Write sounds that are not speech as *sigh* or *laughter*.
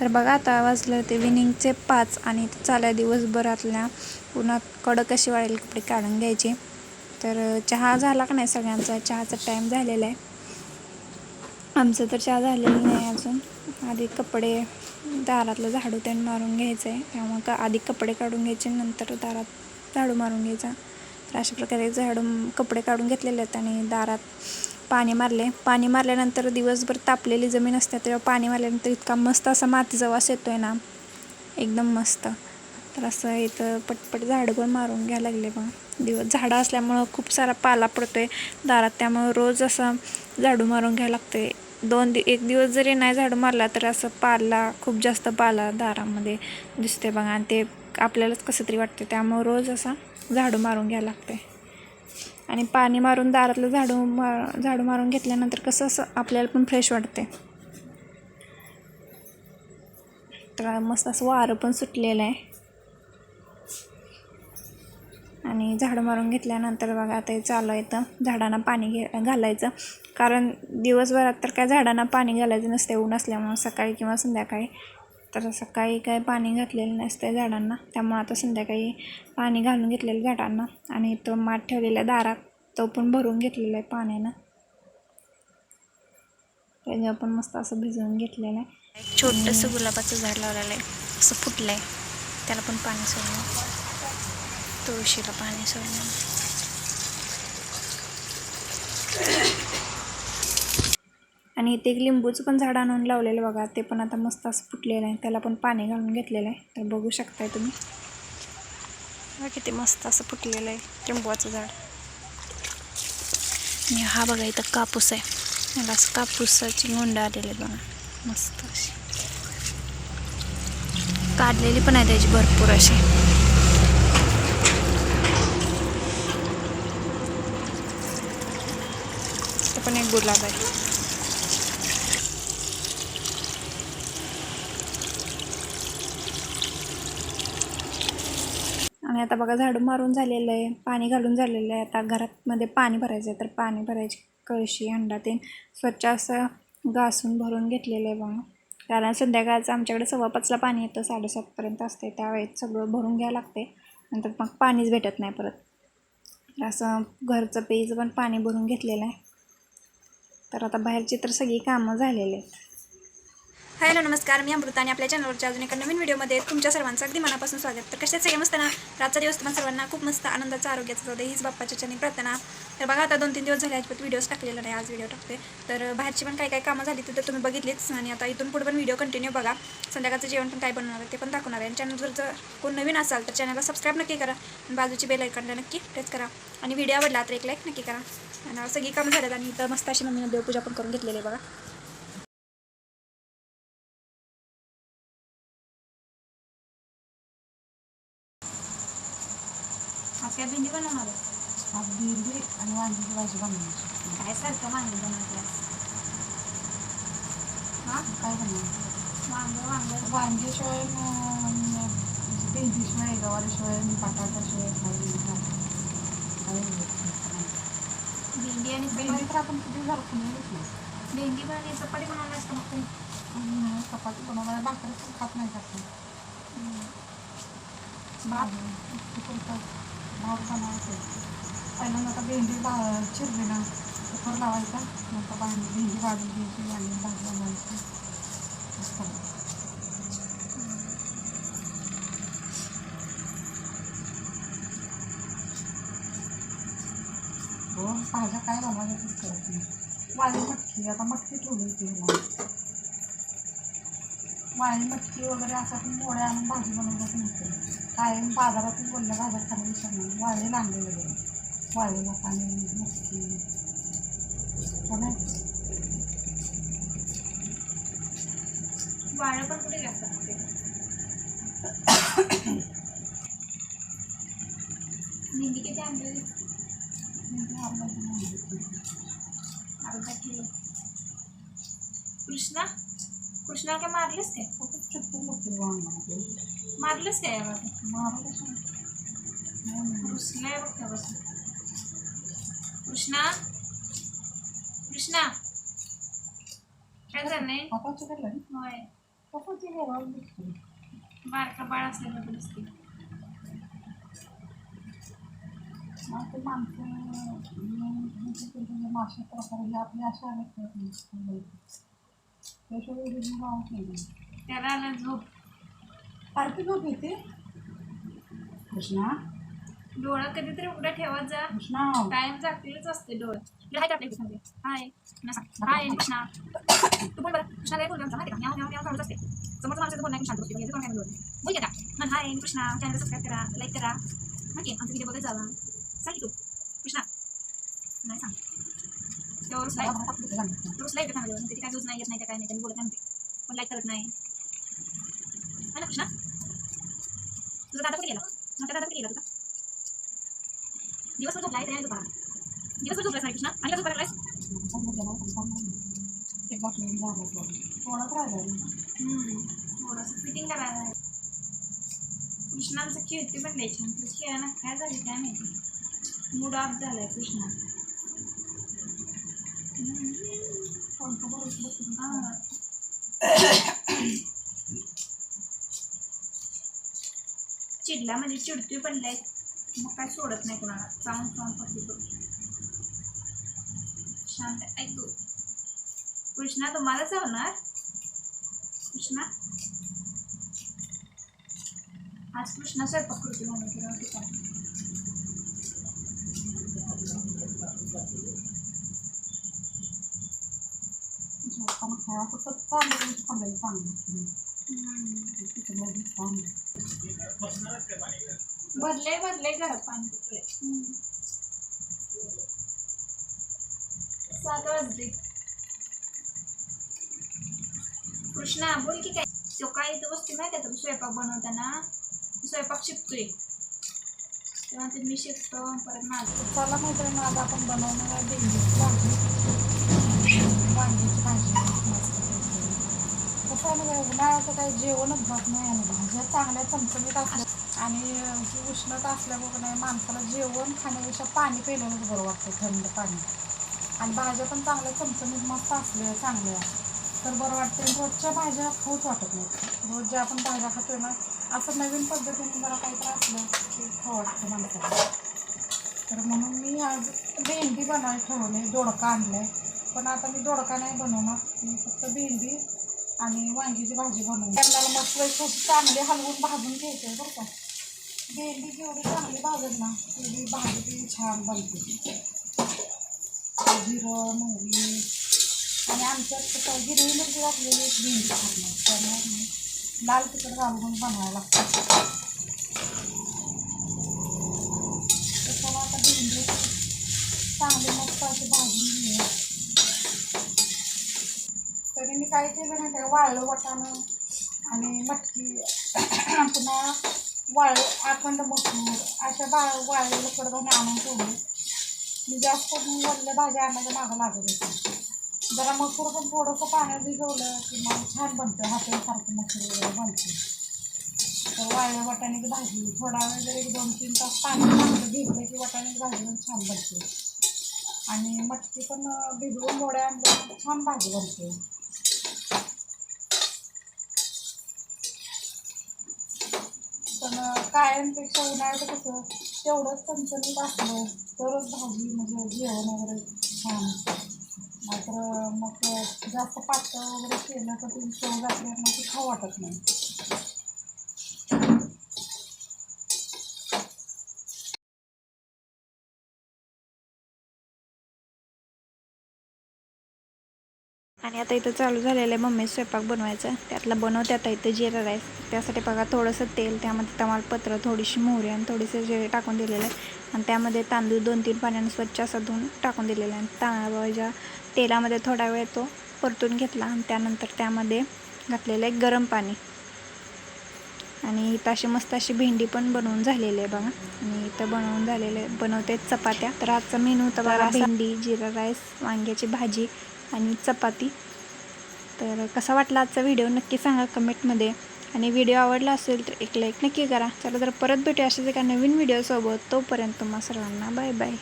तर बघा आता वाजलं ते विनिंगचे पाच आणि चाल्या दिवसभरातल्या पुन्हा कडक कशी वाढेल कपडे काढून घ्यायचे. तर चहा झाला का नाही सगळ्यांचा? चहाचा टाईम झालेला आहे. आमचं तर चहा झालेली नाही अजून. आधी कपडे दारातलं झाडू त्यानं मारून घ्यायचं आहे त्यामुळे का आधी कपडे काढून घ्यायचे नंतर दारात झाडू मारून घ्यायचा. तर अशा प्रकारे झाडू कपडे काढून घेतलेले आहेत आणि दारात पाणी मारले. पाणी मारल्यानंतर दिवसभर तापलेली जमीन असते तेव्हा पाणी मारल्यानंतर इतका मस्त असा मातीचा वास येतो आहे ना. एकदम मस्त. तर असं इथं पटपट झाडं पण मारून घ्यायला लागले मग दिवस झाडं असल्यामुळं खूप सारा पाला पडतो आहे दारात त्यामुळं रोज असं झाडू मारून घ्यायला लागते दोन दि एक दिवस जरी नाही झाडू मारला तर असं पाला खूप जास्त पाला दारामध्ये दिसते बघा. आणि ते आपल्यालाच कसं तरी वाटते त्यामुळं रोज असा झाडू मारून घ्यायला लागते आणि पाणी मारून दारातलं झाडू मार झाडू मारून घेतल्यानंतर कसं असं आपल्याला पण फ्रेश वाटते तर मस्त असं वारं पण सुटलेलं आहे. आणि झाडं मारून घेतल्यानंतर बघा आता हे चालू आहे तर झाडांना पाणी घे घालायचं. कारण दिवसभरात तर काय झाडांना पाणी घालायचं नसते ऊन असल्यामुळं सकाळी किंवा संध्याकाळी. तर सकाळी काय पाणी घातलेलं नसतं झाडांना. त्यामुळं आता संध्याकाळी पाणी घालून घेतलेलं झाडांना आणि तो माठ ठेवलेला दारात तो पण भरून घेतलेला आहे पाण्यानं. त्याच्यावर पण मस्त असं भिजवून घेतलेलं आहे. एक छोटंसं गुलाबाचं झाड लावलेलं आहे. असं फुटलं आहे त्याला पण पाणी सोडलं तुळशीला पाणी सोडलं आणि इथे एक लिंबूचं पण झाड आणून लावलेलं बघा. ते पण आता मस्त असं फुटलेलं आहे. त्याला पण पाणी घालून घेतलेलं आहे. तर बघू शकताय तुम्ही. बघा किती मस्त असं फुटलेलं आहे लिंबूचं झाड. आणि हा बघा इथं कापूस आहे. याला असं कापूसाची गोंड आलेली आहे बघा. मस्त अशी. काढलेली पण आहे त्याची भरपूर अशी. पण एक गुलाब आहे. आणि आता बघा झाडू मारून झालेलं आहे पाणी घालून झालेलं आहे. आता घरातमध्ये पाणी भरायचं आहे तर पाणी भरायची कळशी हंडा ते स्वच्छ असं घासून भरून घेतलेलं आहे बघा. कारण संध्याकाळचं आमच्याकडे सव्वा पाचला पाणी येतं साडेसातपर्यंत असते त्यावेळेस सगळं भरून घ्यावं लागते नंतर मग पाणीच भेटत नाही परत. असं घरचं पेज पण पाणी भरून घेतलेलं आहे. तर आता बाहेरची तर सगळी कामं झालेली आहेत. हॅलो नमस्कार. मी अमृता आणि आपल्या चॅनलवरच्या अजून एका नवीन व्हिडिओमध्ये तुमच्या सर्वांचं अगदी मनापासून स्वागत. तर कशात सगळे मस्त ना? रातचा दिवस तुम्हाला सर्वांना खूप मस्त आनंदाचा आरोग्याचा जाऊ दे हीच बाप्पाच्या चरणी प्रार्थना. तर बघा आता दोन तीन दिवस झाले अजिबात व्हिडिओज टाकलेला नाही आज व्हिडिओ टाकते तर बाहेरची पण काय काय कामं झाली तर तुम्ही बघितलीच. आणि आता इथून पुढे पण व्हिडिओ कंटिन्यू बघा. संध्याकाळचं जेवण पण काय बनवणार आहे ते पण दाखवणार आहे. आणि चॅनल जर जर कोण नवीन असाल तर चॅनलला सबस्क्राईब नक्की करा. आणि बाजूची बेल ऐकनला नक्की प्रेस करा. आणि व्हिडिओ आवडला तर एक लाईक नक्की करा. आणि सगळी कामं झाल्यात आणि इथं मस्त अशी मम्मीनं देवपूजा पण करून घेतलेली आहे बघा आज काय भेंडी बनवणार आहे आज भेंडी आणि वांग्याची भाजी बनवायची काय सारखं वांगे बनवते हां काय बनवायचं वांग वांग वांग्याशिवाय न- भेंडीशिवाय गवारीशिवाय बटाट्याशिवाय काही काही भेंडी आणि भेंडी तर आपण किती झालं नाही घेतली भेंडी पण आणि चपाती असतं मग तुम्ही चपाती बनवणार भाकरी पण खात नाही खात भात भात बनवायचं पहिल्यांदा आता भेंडी बा चिरलेला ना कुकर लावायचा. नंतर भांडी भेंडी भाजून घ्यायची आणि भाजी बनवायची हो भाज्या काय बनवायच्याच करत नाही वाळी मटकी आता मटकी ठेवली होती वाळी मटकी वगैरे असं पण पोळ्या आणून भाजी बनवण्यात नसते कायम बाजारातून बोलल्या भाज्या विचार नाही. वाळी लागले वगैरे. वाळी वाटाणे मटकी हो नाही वाळं पण कुठे ते भेंडी किती आणलेली. अर्धा किलो कृष्णा कृष्णा काय मारलीस काय मारलीस काय. कृष्णा बघ त्या बसून कृष्णा? कृष्णा? काय करणे पप्पाची काय होय. पप्पाची दिसते बारका बाळ असल्यावर दिसते मासे प्रकार हे आपले असे आले त्याशिवाय वेगळी नाव केली. त्याला झोप. सारखी झोप येते? कृष्णा? डोळा कधीतरी उघडा ठेवत जा. कृष्णा. कायम जागलेलंच असते डोळे. हाय का आपल्या कृष्णामध्ये हाय. कृष्णा हाय कृष्णा. तू बोल बरं. कृष्णा काय बोलतो माहिती का? म्याव म्याव म्याव चालूच असते. समोरचं माणसाचं बोलणं ऐकून शांत बसते म्हणजे कोण काय बोलत. बोल की हाय कृष्णा. चॅनल सबस्क्राईब करा लाईक करा. ओके आमचा व्हिडिओ बघत जावा. सांग तू. कृष्णा. नाही सांग तेव्हा रोज लाईक रोज लाईक सांगा त्याची काय रोज नाही येत नाही काय नाही त्यांनी बोलत नाही म्हणते. पण लाईक करत नाही. ना कृष्णा? तुझा दादा कुठे गेला? मोठा दादा कुठे गेला तुझा? दिवसभर झोपलाय तयार दुपारा दिवसभर झोपला नाही कृष्णा. आणि कसं करायलास थोडंच राहिलं थोडंसं फिटिंग करायला आहे. खेळते पण लय छान. पण काय झाले काय माहिती? मूड ऑफ झालाय कृष्णा. चिडला म्हणजे चिडतोय पण लय. मग काय सोडत नाही कोणाला. चावून चावून पडते तो शांत. ऐकू कृष्णा तुम्हाला चावणार कृष्णा. आज कृष्णा स्वयंपाक करतो म्हणून वाटतं काय झोपताना खाया फक्त चांगलं खाल्लेलं चांगलं भरले भरले घर पाणी सात वाजले. कृष्णा बोल की काय? तो काय इथं बसतो माहिती आहे का स्वयंपाक बनवताना. स्वयंपाक शिकतोय. तेव्हा ते मी शिकतो परत माझं चला मैत्रिणी आज आपण बनवणार आहे भेंडीची भाजी. वांगीची भाजी. कसं आहे ना उन्हाळ्याचं काही जेवणच जात नाही आणि भाज्या चांगल्या चमचमीत असल्या आणि ही उष्णता असल्यामुळे नाही माणसाला जेवण खाण्यापेक्षा पाणी पिल्यानंच बरं वाटतं थंड पाणी. आणि भाज्या पण चांगल्या चमचमीत मस्त असल्या चांगल्या. तर बरं वाटतं आणि रोजच्या भाज्या खूप वाटत नाही रोज ज्या आपण भाज्या खातोय ना असं नवीन पद्धतीने जरा काहीतरी असलं की खाऊ वाटतं माणसाला. तर म्हणून मी आज भेंडी बनवायला ठरवले दोडका आहे पण आता मी दोडका नाही बनवणार मी फक्त भेंडी आणि वांगीची भाजी बनवली त्यांना मस्त खूप चांगली हलवून भाजून घ्यायचे बरं का. भेंडी जेवढी चांगली भाजत ना तेवढी भाजी ती छान बनते. जिरं मोहरी आणि आमच्यात कसं हिरवी मिरची घातलेली एक भेंडी खात नाही त्यामुळे लाल तिखट घालून बनवायला लागतं. आता भेंडी चांगली मस्त अशी भाजी घेऊया. तरी मी काय केलं नाही काय वाळलं वाटाणं आणि मटकी *coughs* पुन्हा वाळ अखंड मसूर अशा बा वाळलेलं कडधान्य आणून ठेवले मी जास्त करून वरल्या भाज्या आणायला मागं लागत होते. जरा मसूर पण थोडंसं पाण्यात भिजवलं की मग छान बनतं हातासारखं मसूर वगैरे बनते. तर वाळल्या वाटाण्याची भाजी थोडा वेळ जर एक दोन तीन तास पाणी चांगलं भिजलं की वाटाण्याची भाजी पण छान बनते. आणि मटकी पण भिजवून गोड्या आणल्या छान भाजी बनते. पण कायमपेक्षा उन्हाळ्याचं कसं तेवढंच चमचमीत असलं तरच भाजी म्हणजे जेवण वगैरे छान मात्र मग जास्त पातळ वगैरे केलं तर ती चव मग ते खाऊ वाटत नाही. आणि आता इथं चालू झालेलं आहे मम्मी स्वयंपाक बनवायचं. त्यातला बनवते आता इथं जिरा राईस. त्यासाठी बघा थोडंसं तेल त्यामध्ये तमालपत्र थोडीशी मोहरी आणि थोडीसे जिरे टाकून दिलेलं आहे. आणि त्यामध्ये तांदूळ दोन तीन पाण्याने स्वच्छ असं धुवून टाकून दिलेलं आहे. आणि तांदळाच्या तेलामध्ये थोडा वेळ तो परतून घेतला आणि त्यानंतर त्यामध्ये घातलेलं आहे गरम पाणी. आणि इथं अशी मस्त अशी भेंडी पण बनवून झालेली आहे बघा. आणि इथं बनवून झालेले बनवते चपात्या. तर आजचा मेनू होता बघा भेंडी जिरा राईस वांग्याची भाजी आणि चपाती. तर कसा वाटला आजचा व्हिडिओ नक्की सांगा कमेंटमध्ये. आणि व्हिडिओ आवडला असेल तर एक लाईक नक्की करा. चला तर परत भेटूया अशाच एका नवीन व्हिडिओसोबत. तोपर्यंत तुम्हा सर्वांना बाय बाय